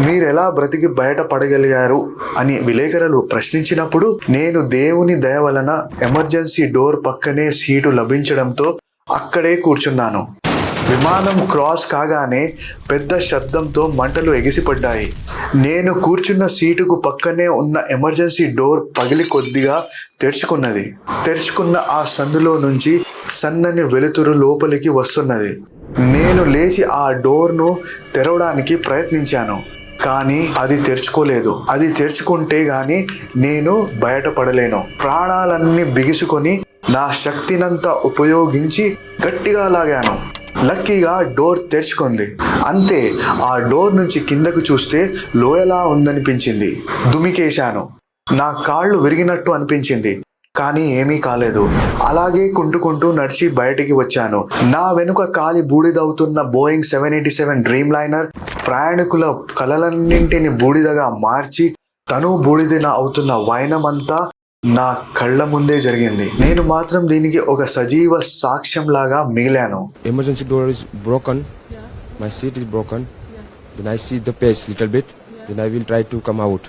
మీరెలా బ్రతికి బయటపడగలిగారు అని విలేకరులు ప్రశ్నించినప్పుడు నేను దేవుని దయ వలన ఎమర్జెన్సీ డోర్ పక్కనే సీటు లభించడంతో అక్కడే కూర్చున్నాను. విమానం క్రాస్ కాగానే పెద్ద శబ్దంతో మంటలు ఎగిసిపడ్డాయి. నేను కూర్చున్న సీటుకు పక్కనే ఉన్న ఎమర్జెన్సీ డోర్ పగిలి కొద్దిగా తెరుచుకున్నది. తెరుచుకున్న ఆ సందులో నుంచి సన్నని వెలుతురు లోపలికి వస్తున్నది. నేను లేచి ఆ డోర్ను తెరవడానికి ప్రయత్నించాను. కానీ అది తెరుచుకోలేదు. అది తెరుచుకుంటే గాని నేను బయటపడలేను. ప్రాణాలన్నీ బిగుసుకొని నా శక్తినంతా ఉపయోగించి గట్టిగా లాగాను. లక్కీగా డోర్ తెరుచుకుంది. అంతే ఆ డోర్ నుంచి కిందకు చూస్తే లోయలా ఉందనిపించింది. దుమికేశాను. నా కాళ్ళు విరిగినట్టు అనిపించింది. కానీ ఏమీ కాలేదు. అలాగే కుంటుకుంటూ నడిచి బయటికి వచ్చాను. నా వెనుక కాలి బూడిదవుతున్న Boeing seven eighty seven Dreamliner ప్రయాణికుల కలలన్నింటిని బూడిదగా మార్చి తను బూడిద అవుతున్న వైనమంతా నా కళ్ళ ముందే జరిగింది. నేను మాత్రం దీనికి ఒక సజీవ సాక్ష్యం లాగా మిగిలాను emergency door is broken my seat is broken then I see the pace little bit then I will try to come out